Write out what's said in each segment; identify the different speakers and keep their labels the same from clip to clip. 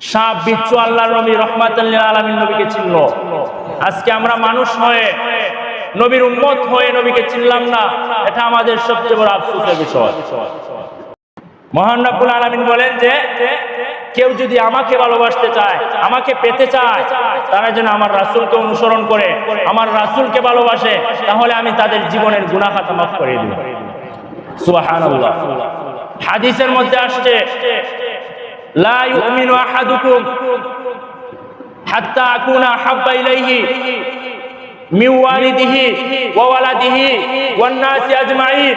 Speaker 1: সাপ বিচ্ছু আল্লাহ নবী নবীকে চিনল। আজকে আমরা মানুষ হয়ে, নবীর হয়ে নবীকে চিনলাম না, এটা আমাদের সবচেয়ে বড় আফসোসের বিষয়। বলেন যে, কেউ যদি আমাকে ভালোবাসতে চায়, আমাকে পেতে চায়, তারা যেন আমার রাসূলকে অনুসরণ করে, আমার রাসূলকে ভালোবাসে, তাহলে আমি তাদের জীবনের গুনাহ খাতা মাফ করে দিব সুবহানাল্লাহ। হাদিসের মধ্যে আসছে আহাদুকুম হাত্তা আকুনা হাব্বা ইলাইহি মিন ওয়ালিদিহি ওয়া ওয়ালাদিহি ওয়ান নাসি আজমাইন।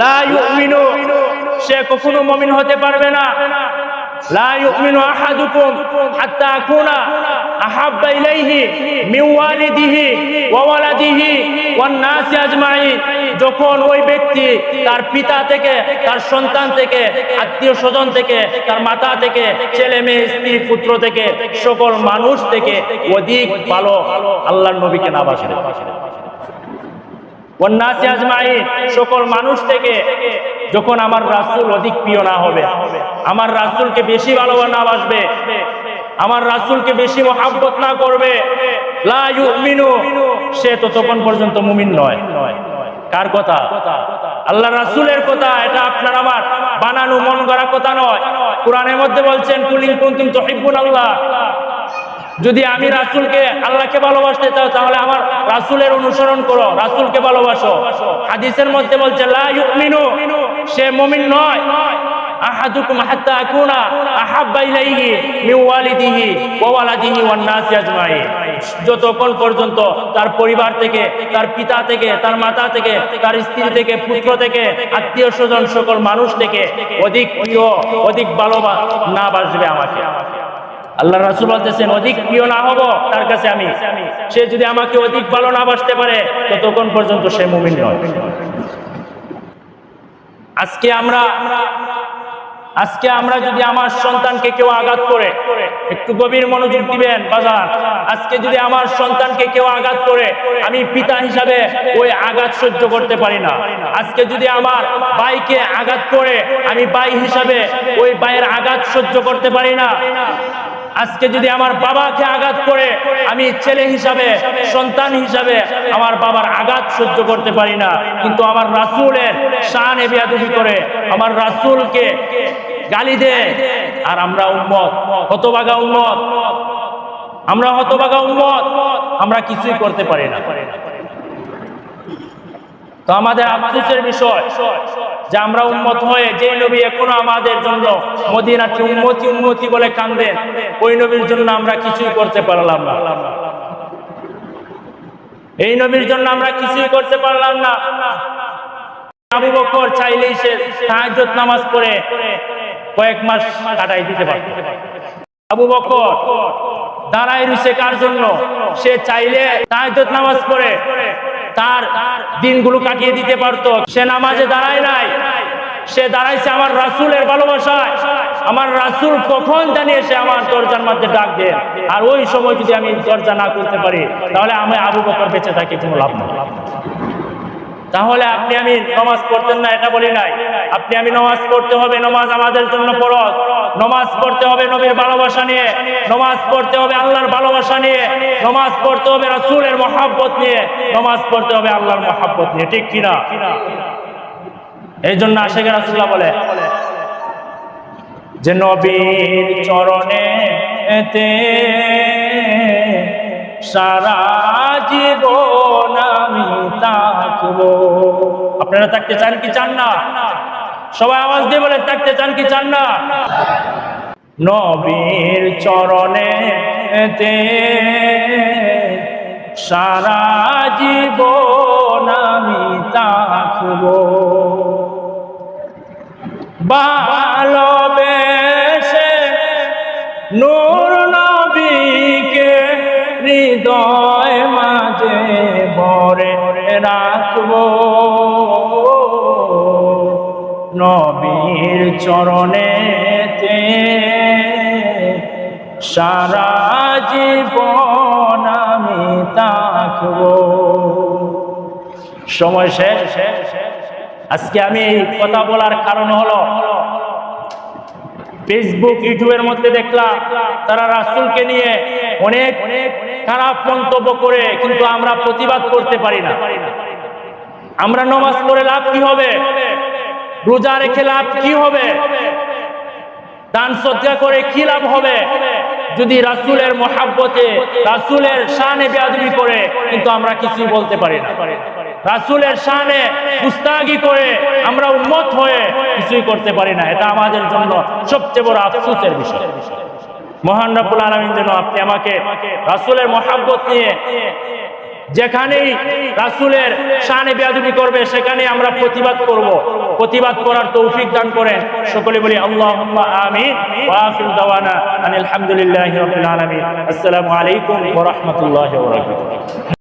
Speaker 1: লা ইউমিনু, সে কখনো মুমিন হতে পারবে না। আহাদুকুম হাত্তা আকুনা আহাব্বা ইলাইহি মিন ওয়ালিদিহি ওয়া ওয়ালাদিহি ওয়ান নাসি আজমাইন। যখন ওই ব্যক্তি তার পিতা থেকে, তার সন্তান থেকে, আত্মীয় স্বজন থেকে, তার মাতা থেকে, ছেলে মেয়ে, স্ত্রী, পুত্র থেকে, সকল মানুষ থেকে অধিক ভালো আল্লাহর নবীকে না বাসে সকল মানুষ থেকে যখন আমার রাসূল অধিক প্রিয় না হবে, আমার রাসূলকে বেশি ভালোবাসা না বাসবে আমার রাসূলকে বেশি মহাব্বত না করবে, লা সে ততক্ষণ পর্যন্ত মুমিন নয়। কার কথা? আল্লাহ রাসুলের কথা, এটা আপনার আমার। বানানো মন গড়া কথা নয়। কোরআনের মধ্যে বলছেন, কুলিং কুনতুম তুহিব্বুন আল্লাহ। যদি আমি রাসুলকে আল্লাহকে ভালোবাসতে চাও, তাহলে আমার রাসুলের অনুসরণ করো, রাসুলকে ভালোবাসো। হাদিসের মধ্যে বলছে, লা ইউমিনু। সে মুমিন নয়। আহাদুকুম হাত্তা আকুনা আহাব্বা ইলাইহি মিন ওয়ালিদিহি ওয়া ওয়ালাদিহি ওয়ান নাসি আজমাইন। যতক্ষণ পর্যন্ত তার পরিবার থেকে, তার পিতা থেকে, তার মাতা থেকে, তার স্ত্রী থেকে, পুত্র থেকে, আত্মীয় স্বজন, সকল মানুষ থেকে অধিক প্রিয়, অধিক ভালোবা না বাসবে আমাকে। আল্লাহ রাসুল বলতেছেন, অধিক প্রিয় না হব তার কাছে আমি। সে যদি আমাকে অধিক ভালো না বাসতে পারে, ততক্ষণ পর্যন্ত সে মুমিন নয়। আজকে আমরা আজকে আমরা যদি আমার সন্তানকে কেউ আঘাত করে, একটু গভীর মনোযোগ দিবেন বাজার আজকে যদি আমার সন্তানকে কেউ আঘাত করে, আমি পিতা হিসাবে ওই আঘাত সহ্য করতে পারি না। আজকে যদি আমার ভাইকে আঘাত করে, আমি ভাই হিসাবে ওই ভাইয়ের আঘাত সহ্য করতে পারি না। আজকে যদি আমার বাবাকে আঘাত করে, আমি ছেলে হিসাবে, সন্তান হিসাবে আমার বাবার আঘাত সহ্য করতে পারি না। কিন্তু আমার রাসূলের শান এ বেয়াদবি করে, আমার রাসূলকে গালি দেয় আর আমরা উম্মত, হতবাগা উম্মত। আমরা হতবাগা উম্মত। আমরা কিছুই করতে পারি না। তো আমাদের আফসোসের বিষয় যে আমরা উন্মত হয়ে যে নবী এখনও আমাদের জন্য মদিনাটি উন্মতি উন্মতি বলে কান্দেন, ওই নবীর জন্য আমরা কিছুই করতে পারলাম না। এই নবীর জন্য আমরা কিছুই করতে পারলাম না। আবু বকর চাইলেই সে তাহাজ্জুদ নামাজ পড়ে কয়েক মাস কাটাই দিতে পারত। আবু বকর দাঁড়ায় রয়েছে কার জন্য? সে চাইলে তাহাজ্জুদ নামাজ পড়ে তার দিনগুলো কাটিয়ে দিতে পারতো। সে নামাজে দাঁড়ায় নাই। সে দাঁড়াইছে আমার রাসুলের ভালোবাসায়। আমার রাসুল কখন জানিয়ে সে আমার দরজার মধ্যে ডাক দেন আর ওই সময় যদি আমি দরজা না করতে পারি, তাহলে আমি আবু বকর বেঁচে থাকি, কোনো লাভ নেই। তাহলে আপনি আমি নমাজ পড়তেন না, এটা বলি নাই। আপনি আমি নমাজ পড়তে হবে, নমাজ আমাদের জন্য ফরজ। নমাজ পড়তে হবে নবীর ভালোবাসা নিয়ে, নমাজ পড়তে হবে আল্লাহর ভালোবাসা নিয়ে, নমাজ পড়তে হবে রাসূলের মহাব্বত নিয়ে, নমাজ পড়তে হবে আল্লাহর মহাব্বত নিয়ে, ঠিক কিনা? এই জন্য আশেখ রাসুল্লাহ বলে, যে নবীর চরণে এতে সারা জীবন আপনারা থাকতে চান কি চান না? সবাই আওয়াজ দিয়ে বলে থাকতে চান কি চান না? নবীর চরণে তে সারা জীবন আমি থাকব। ভালোবেসে নূর নবীকে হৃদয় রাখব নবীর চরণেতে সারা জীবন আমি থাকব। সময় শেষ। আজকে আমি কথা বলার কারণ হলো ফেসবুক ইউটিউবের মধ্যে দেখলাম তারা রাসূলকে নিয়ে অনেক অনেক খারাপ মন্তব্য করে, কিন্তু আমরা প্রতিবাদ করতে পারি না। আমরা নমাজ পড়ে লাভ কি হবে? রোজা রেখে লাভ কি হবে? দান সজ্জা করে কি লাভ হবে? যদি রাসূলের মহাব্বতে, রাসূলের শানে বেয়াদবি করে, কিন্তু আমরা কিছুই বলতে পারি না। রাসূলের শানে গুস্তাগি করে আমরা উন্মত হয়ে কিছুই করতে পারি না। এটা আমাদের জন্য সবচেয়ে বড় আফসোসের বিষয়। মহান রাব্বুল আলামিন যেন আপনি আমাকে রাসূলের মহাব্বত নিয়ে যেখানেই রাসূলের শানে বেয়াদবি করবে সেখানে আমরা প্রতিবাদ করব। প্রতিবাদ করার তৌফিক দান করেন। সকলে বলি, আল্লাহুম্মা আমিন। ওয়া আখিরু দাওয়ানা আনিল হামদুলিল্লাহি আসসালামু আলাইকুম রাহমাতুল্লাহি